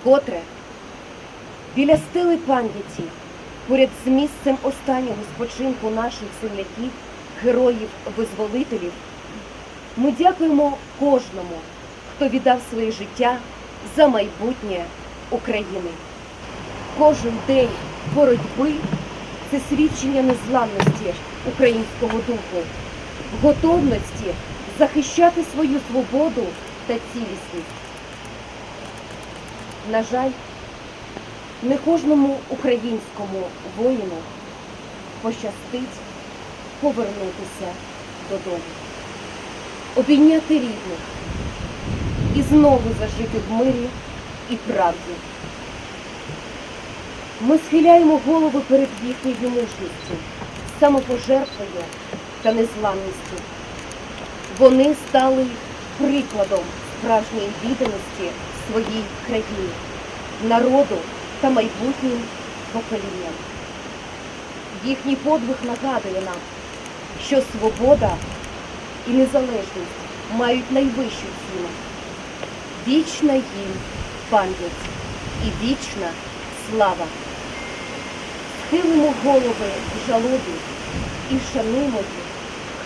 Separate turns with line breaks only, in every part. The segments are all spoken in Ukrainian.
Вкотре біля стели пам'яті, поряд з місцем останнього спочинку наших земляків, героїв-визволителів, ми дякуємо кожному, хто віддав своє життя за майбутнє України. Кожен день боротьби це свідчення незламності українського духу, готовності захищати свою свободу та цілісність. На жаль, не кожному українському воїну пощастить повернутися додому, обійняти рідних і знову зажити в мирі і правді. Ми схиляємо голови перед їхньою мужністю, самопожертвою та незламністю. Вони стали прикладом справжньої відданості своїй країні, народу та майбутнім поколінням. Їхній подвиг нагадує нам, що свобода і незалежність мають найвищу ціну. Вічна їм пам'ять і вічна слава. Схилимо голови в жалобі і шануємо їх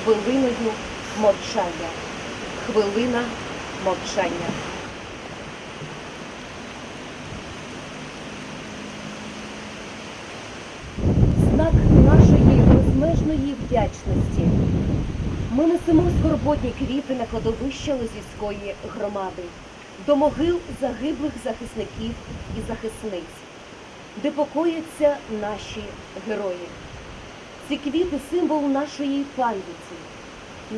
хвилиною мовчання. Хвилина мовчання. Знак нашої безмежної вдячності. Ми несемо скорботні квіти на кладовище Лозівської громади, до могил загиблих захисників і захисниць, де покояться наші герої. Ці квіти символ нашої пам'яті,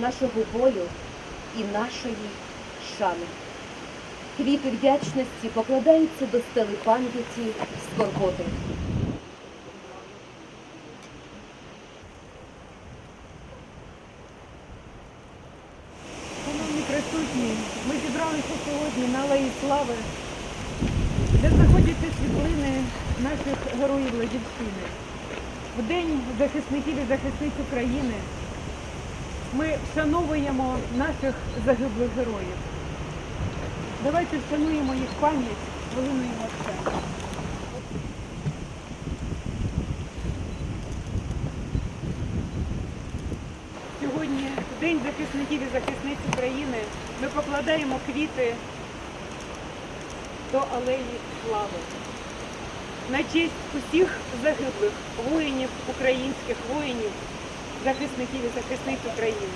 нашого болю і нашої шани. Квіти вдячності покладаються до стели пам'яті скорботи.
Присутні, ми зібралися сьогодні на Алеї Слави, де знаходяться світлини наших героїв Ладівщини. В День захисників і захисниць України ми вшановуємо наших загиблих героїв. Давайте вшануємо їх пам'ять хвилиною мовчання. Сьогодні в День захисників і захисниць України ми покладаємо квіти до алеї слави. На честь усіх загиблих воїнів, українських воїнів, захисників і захисниць України.